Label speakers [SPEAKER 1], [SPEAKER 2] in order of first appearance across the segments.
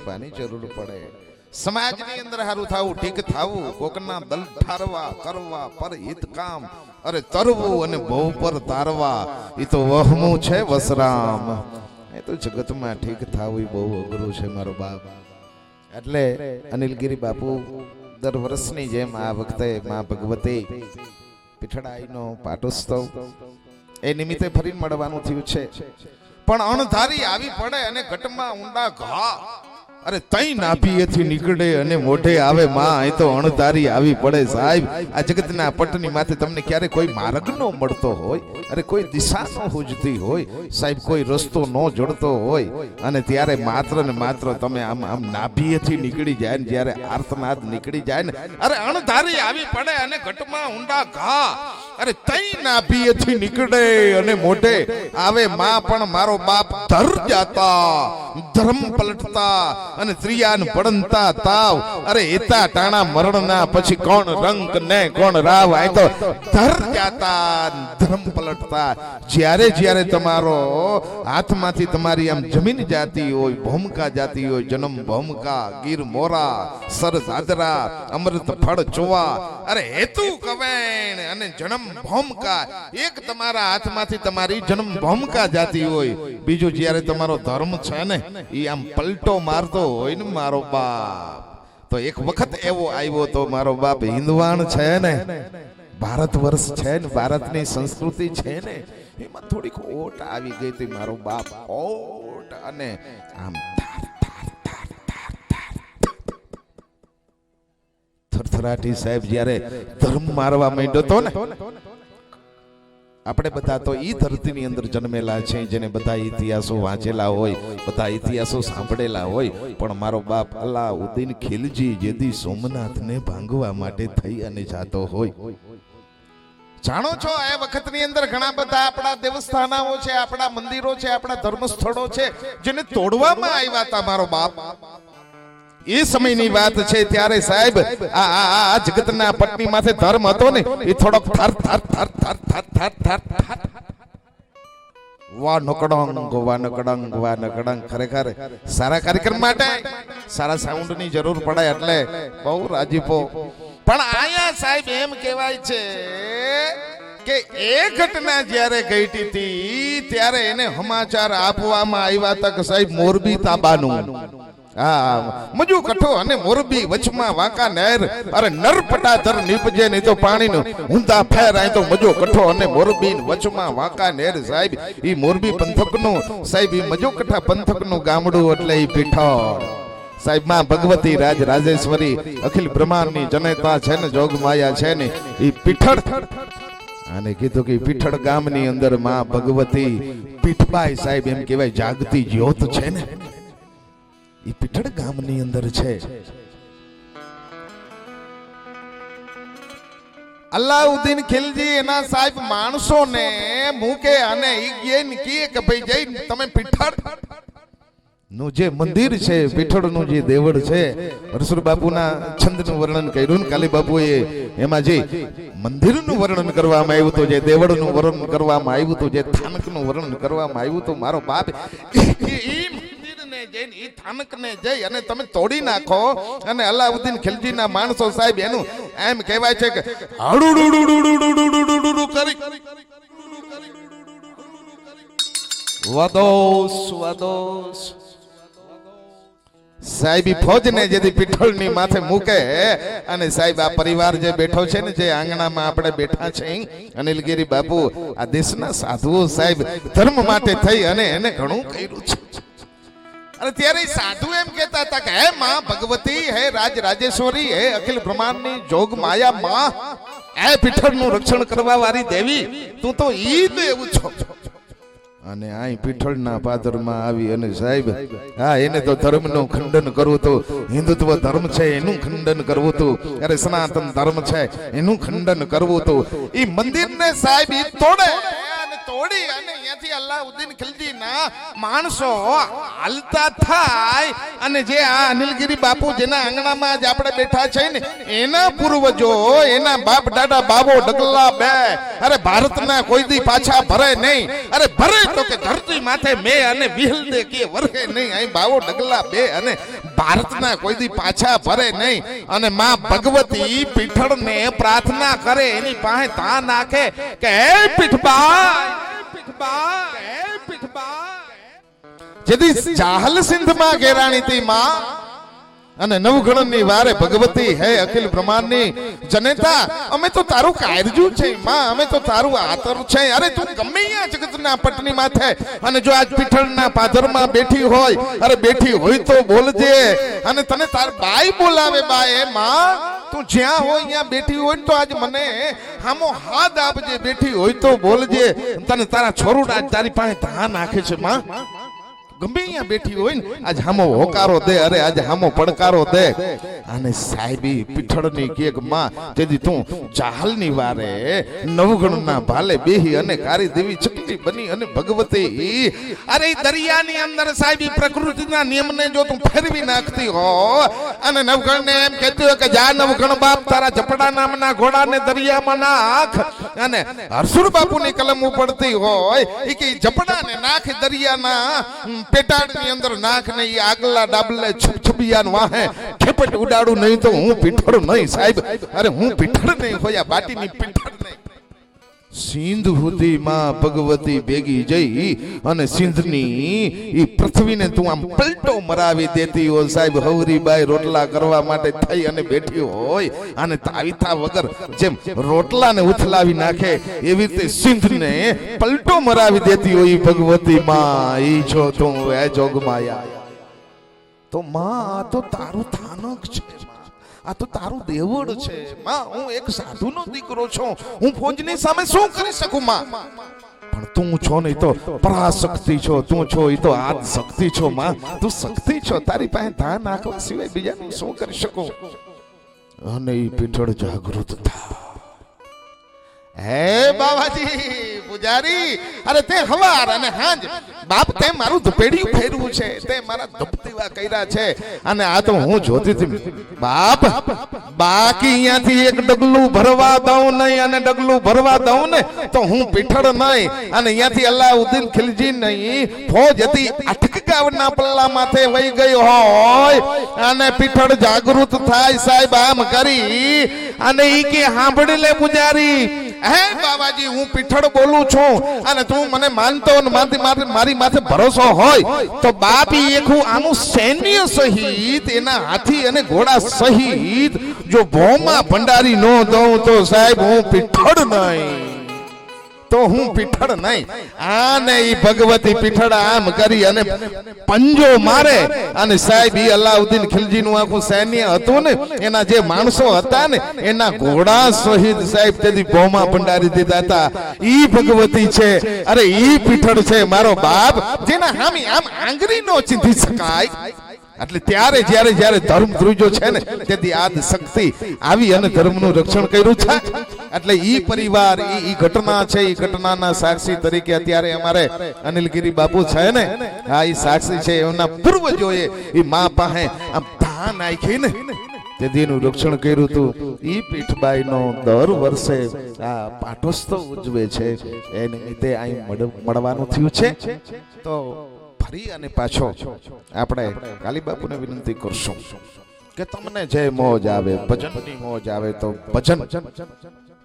[SPEAKER 1] કૃપાની જરૂર પડે. સમાજની અંદર હારું થાવું, ઠીક થાવું, કોકના દલ ઠારવા કરવા પર હિત કામ, અરે તરવું અને બહુ પર તારવા એ તો વહમું છે વસરામ. એ તો જગતમાં ઠીક થાવું બહુ અઘરું છે મારો બાપ. એટલે અનિલગીરી બાપુ દર વર્ષની જેમ આ વખતે મા ભગવતી પીઠડાઈનો પાટોત્સવ એ નિમિત્તે ફરી મળવાનું થયું છે. પણ અણધારી આવી પડે અને ઘટમાં ઊંડા ઘા અરે તઈ નાભીએથી નીકળે અને મોઢે આવે માં એ તો અણધારી આવી પડે સાહેબ. આ જગતના પટની માથે તમને ક્યારે કોઈ માર્ગ નો મળતો હોય અરે કોઈ દિશા ન હુજતી હોય. સાહેબ કોઈ રસ્તો ન જડતો હોય. અને ત્યારે માત્ર ને માત્ર તમે આમ આમ નાભીએથી નીકળી જાય ને જ્યારે આર્તનાદ નીકળી જાય ને અરે અણધારી આવી પડે અને ઘટમાં ઊંડા ઘા. અરે તઈ નાભીએથી નીકળે અને મોઢે આવે માં પણ મારો બાપ ધર જાતા, ધર્મ પલટતા અને ત્રિયાન પડંતા તાવ. અરે એતા ટાણા મરણના પછી કોણ રંગ ને કોણ રાવ? આ તો ધર જાતા, ધર્મ પલટતા. જ્યારે જ્યારે તમારો હાથમાંથી તમારી આમ જમીન જાતી હોય, ભૂમકા જાતી હોય, જન્મ ભૂમકા, ગીર મોરા, સર સાદરા અમૃત ફળ ચોવા અરે હેતુ કવેણ અને જન્મ ભૂમકા એક તમારા હાથમાંથી તમારી જન્મ ભમકા જાતી હોય. બીજું જ્યારે તમારો ધર્મ છે ને એ આમ પલટો મારતો હોય ને મારો બાપ. તો એક વખત એવો આવ્યો તો મારો બાપ હિંદવાણ છે ને, ભારત વર્ષ છે ને, ભારતની સંસ્કૃતિ છે ને, એમાં થોડીક ઓટ આવી ગઈ હતી મારો બાપ. ઓટ અને આમ થરથરાટી સાહેબ જ્યારે ધર્મ મારવા માંડ્યો તો ને? આપણે બધા તો ઈ ધરતીની અંદર જન્મેલા છે, જેને બધા ઇતિહાસો વાંચેલા હોય, બધા ઇતિહાસો સાંભળેલા હોય, પણ મારો બાપ અલાઉદ્દીન ખિલજી જેદી સોમનાથને ભાંગવા માટે થઈ અને જાતો હોય. જાણો છો એ વખતની અંદર ઘણા બધા આપણા દેવસ્થાનાઓ છે, આપણા મંદિરો છે, આપણા ધર્મસ્થળો છે, જેને તોડવામાં આવ્યા હતા મારો બાપ. એ સમયની વાત છે ત્યારે સાહેબ, આ આ જગતના પટની માથે ધર્મ હતો ને, એ થોડોક થર થર થર થર થર થર થર વાહ નકડંગ વા નકડંગ વા નકડંગ ખરેખર સારા કાર્યક્રમ માટે સારા સાઉન્ડની જરૂર પડે એટલે બહુ રાજીપો પણ આયા સાહેબ એમ કહેવાય છે કે એ ઘટના જ્યારે ઘટી હતી, ત્યારે એને સમાચાર આપવામાં આવ્યા તક સાહેબ મોરબી તાબાનું. મજુ કઠો અને મોરબી વચમાં વાંકા નહેર. અરે નરપટાધર નીપજે નહીં તો પાણીનું. ઊંધા ફેર આય તો મજો કઠો અને મોરબી વચમાં વાંકા નહેર સાહેબ. ઈ મોરબી પંથકનું. સાહેબ, ઈ મજો કઠા પંથકનું ગામડું એટલે ઈ પીઠો. સાહેબ, માં ભગવતી રાજ રાજેશ્વરી. અખિલ બ્રહ્માંડની જનેતા છે ને, જોગ માયા છે ને, ઈ પીઠળ. અને કીધું કે પીઠળ ગામની અંદરમાં ભગવતી પીઠબાઈ સાહેબ એમ કહેવાય જાગતી જ્યોત છે ને. એ પીઠળ ગામની અંદર છે. અલાઉદ્દીન ખિલજી, એના સાહેબ માણસોને મૂકે અને ઈ કહે કે ભાઈ જઈ તમે પીઠળ. નું જે મંદિર છે, પીઠળનું જે દેવળ છે હરસુર બાપુના છંદનું વર્ણન કર્યું ને કાલી બાપુએ એમાં જે મંદિરનું વર્ણન કરવામાં આવ્યું હતું, જે દેવળનું વર્ણન કરવામાં આવ્યું હતું, જે થાનકનું વર્ણન કરવામાં આવ્યું હતું, મારો બાપ મંદિરને જઈને એ થાનકને જઈ અને તમે તોડી નાખો. અને અલાઉદ્દીન ખિલજીના માણસો સાહેબ, એનું એમ કહેવાય છે કે કરી વદોસ વદોસ સાહેબી ફોજને જેથી પીઠળની માથે મૂકે અને સાહેબ આ પરિવાર જે બેઠો છે ને જે આંગણામાં આપણે બેઠા છે અનિલગીરી બાપુ આ દેશના સાધુઓ સાહેબ ધર્મ માટે થઈ અને એને ઘણું કર્યું છે અને ત્યારે સાધુ એમ કહેતા હતા કે, હે માં ભગવતી, હે રાજ રાજેશ્વરી, હે અખિલ બ્રહ્માંડની જોગ માયા માં, હે પીઠળનું રક્ષણ કરવા વાળી દેવી, તું તો ઈ દેવ છો. અને આઈ પીઠળના પાદરમાં આવી અને સાહેબ, હા, એને તો ધર્મનું ખંડન કરવું તો. હિન્દુત્વ ધર્મ છે, એનું ખંડન કરવું તો. અરે સનાતન ધર્મ છે, એનું ખંડન કરવું તો. ઈ મંદિરને સાહેબ ઈ તોડે. તોડી અને અહીંયાથી અલ્લાઉદ્દીન ખિલજીના માણસો હાલતા થાય અને જે આ અનિલગીરી બાપુ જેના આંગણામાં જ આપણે બેઠા છે ને, એના પૂર્વજો, એના બાપ દાદા બાબો ડગલા બે, અરે ભારતના કોઈ દી પાછા ભરે નહીં, અરે ભરે તો કે ધરતી માથે મે અને વિહલ દે કે વરહે નહીં, અહીં બાવો ડગલા બે અને ભારતના કોઈ પાછા ભરે નહીં અને માં ભગવતી પીઠળને પ્રાર્થના કરે, એની પાસે તા નાખે કે, હે પીઠબા જેથી ચાહલ સિંધમાં ઘેરાણી હતી માં અને નવગણની વારે ભગવતી, હે અખિલ બ્રહ્માંડની જનેતા, અમે તો તારું કાયરજુ છે, માં, અમે તો તારું આતર છે. અરે તું ગમે અહીંયા જગતના પટની માથે અને જો આજ પીઠળના પાદરમાં બેઠી હોય, અરે બેઠી હોય તો બોલજે. અને તને તાર બાઈ બોલાવે, બાએ, માં, તું જ્યાં હોય ત્યાં બેઠી હોય તો આજ મને હામો હાથ આપજે, બેઠી હોય તો બોલજે. તને તારા છોરુડા તારી પાસે ધા નાખે છે, માં. ગમે અહીંયા બેઠી હોય ને આજ હામો હોકારો દે, અરે આજ હામો પડકારો દે. અને સાહેબી પીઠળની કેકમાં તેથી તું ચાહલની વારે નવગણના ભાલે બેહી અને કારી દેવી ચકલી બની અને ભગવતી. અરે દરિયાની અંદર સાહેબી પ્રકૃતિના નિયમને જો તું ફેરવી નાખતી હો, અને નવગણને એમ કહેતી હોય કે જા નવગણ બાપ, તારા ઝપડા નામના ઘોડાને દરિયામાં નાખ. અને હરસુર બાપુની કલમ ઉપડતી હોય એ કે ઈ ઝપડાને નાખ દરિયાના હમ, પેટાળની અંદર નાખ ને ઈ આગલા ડાબલે છબછબિયાન વાહે ખેપટ ઉડાડું નહીં તો હું પીઠળ નહીં સાહેબ. અરે હું પીઠળ નહીં હોયા બાટીની પીઠળ સિંધ હુધીમાં ભગવતી ભેગી જઈ અને સિંધની પૃથ્વીને તું આમ પલટો મરાવી દેતી હોય રોટલા કરવા માટે થઈ અને બેઠી હોય અને તાવીથા વગર જેમ રોટલાને ઉથલાવી નાખે, એવી રીતે સિંધને પલટો મરાવી દેતી હોય ભગવતી માં ઈ જો તું, એ જોગમાયા તો માં તો તારું થાનક છે. આ તો તારું દેવળ છે. માં, હું એક સાધુનો દીકરો છું. હું ફોજની સામે શું કરી શકું, માં? પણ તું છો નહીં તો પરાશક્તિ છો, તું છો એ તો આદ શક્તિ છો, માં. તું શક્તિ છો, તારી પાસે ધ્યાન નાખવા સિવાય બીજાનું શું કરી શકું? અને એ પીઠળ જાગૃત થા. હે બાબાજી પૂજારી, અરે તે હવાર અને હાંજ બાપ તે મારું ધપેડિયું ફેરવું છે તે મારા ધપતીવા કર્યા છે. અને આ તો હું જોતી હતી. બાપ, બાકી અહીંયાથી એક ડગલું ભરવા દઉં નહીં અને ડગલું ભરવા દઉં ને તો હું પીઠળ નહીં. અને અહીંયાથી અલ્લાઉદ્દીન ખિલજી નહીં. ફોજ હતી અટકાવના પલ્લા માથે વહી ગઈ હોય અને પીઠળ જાગૃત થાય સાહેબ, આમ કરી. અને ઈ કે સાંભળી લે પૂજારી. હે બાબાજી, હું પીઠળ બોલું છું અને તું મને માનતો મારી માથે ભરોસો હોય, તો બાપી એકું આનું સૈન્ય સહિત, એના હાથી અને ઘોડા સહિત, જો ભોમાં ભંડારી નો દઉં તો સાહેબ હું પીઠળ નહીં. તો હું પીઠળ નહીં. આને ઈ ભગવતી પીઠળ આમ કરી અને પંજો મારે. અને સાહેબ ઈ અલાઉદ્દીન ખિલજી નું આખું સૈન્ય હતું ને, એના જે માણસો હતા ને, એના ઘોડા સહિત સાહેબ તેથી ભોમાં ભંડારી દીધા હતા. ઈ ભગવતી છે. અરે ઈ પીઠળ છે મારો બાપ, જેના હામી આમ આંગળી નો ચીંધી શકાય. એટલે ત્યારે જ્યારે જ્યારે ધર્મ ધ્રુજો છે ને, તેથી આદ શક્તિ આવી અને ધર્મનું રક્ષણ કર્યું છે. એટલે ઈ પરિવાર ઈ ઘટના છે ઈ ઘટનાના સાક્ષી તરીકે અત્યારે અમારે અનિલગીરી બાપુ છે ને? હા ઈ સાક્ષી છે એમના પૂર્વજોએ ઈ મા પાસે આમ ધાન નાખી ને તેથી એનું રક્ષણ કર્યું હતું. ઈ પીઠબાઈનો દર વર્ષે આ પાઠોત્સવ ઉજવે છે. એ નિમિત્તે અહીં મળવાનું થયું છે. તો ફરી અને પાછો આપણે કાલી બાપુને વિનંતી કરશું કે તમને જે મોજ આવે ભજનની મોજ આવે તો ભજન.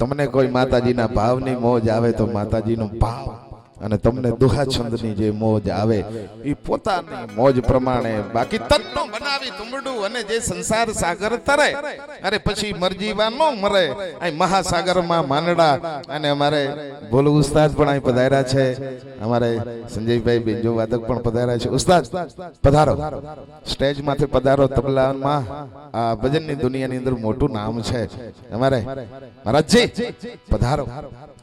[SPEAKER 1] તમને કોઈ માતાજીના ભાવની મોજ આવે તો માતાજીનો ભાવ અને તમને દુહા છંદની જે મોજ આવે એ પોતાની મોજ પ્રમાણે બાકી તનનો બનાવી તુંબડું અને જે સંસાર સાગર તરે અરે પછી મરજીવા નો મરે. અહીં મહાસાગરમાં માનડા અને અમારે બોલુ ઉસ્તાદ પણ અહીં પધાર્યા છે. અમારે સંજયભાઈ બેંજો વાદક પણ પધાર્યા છે. ઉસ્તાદ પધારો. સ્ટેજમાંથી પધારો તબલામાં. આ ભજનની દુનિયાની અંદર મોટું નામ છે. અમારે મહારાજજી પધારો.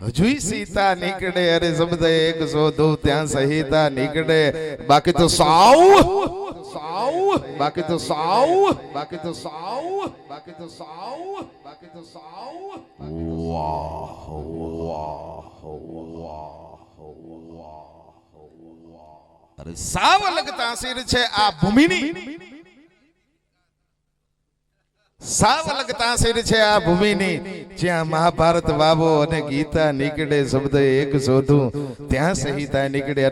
[SPEAKER 1] હજુય સીતા નીકળે. અરે શબ્દ એક શોધો ત્યાં સહિતા નીકળે. બાકી તો સાવ સાવ, બાકી તો સાવ, બાકી તો સાવ, બાકી તો સાવ, બાકી તો સાવ. વાહ વાહ વાહ અરે સાવ અલગ તાસીર છે આ ભૂમિની. સાવ અલગ સિર છે આ ભૂમિની. જ્યાં મહાભારત વાવો અને ગીતા નીકળે, શબ્દ એક શોધું, ત્યાં સંહિતા નીકળે.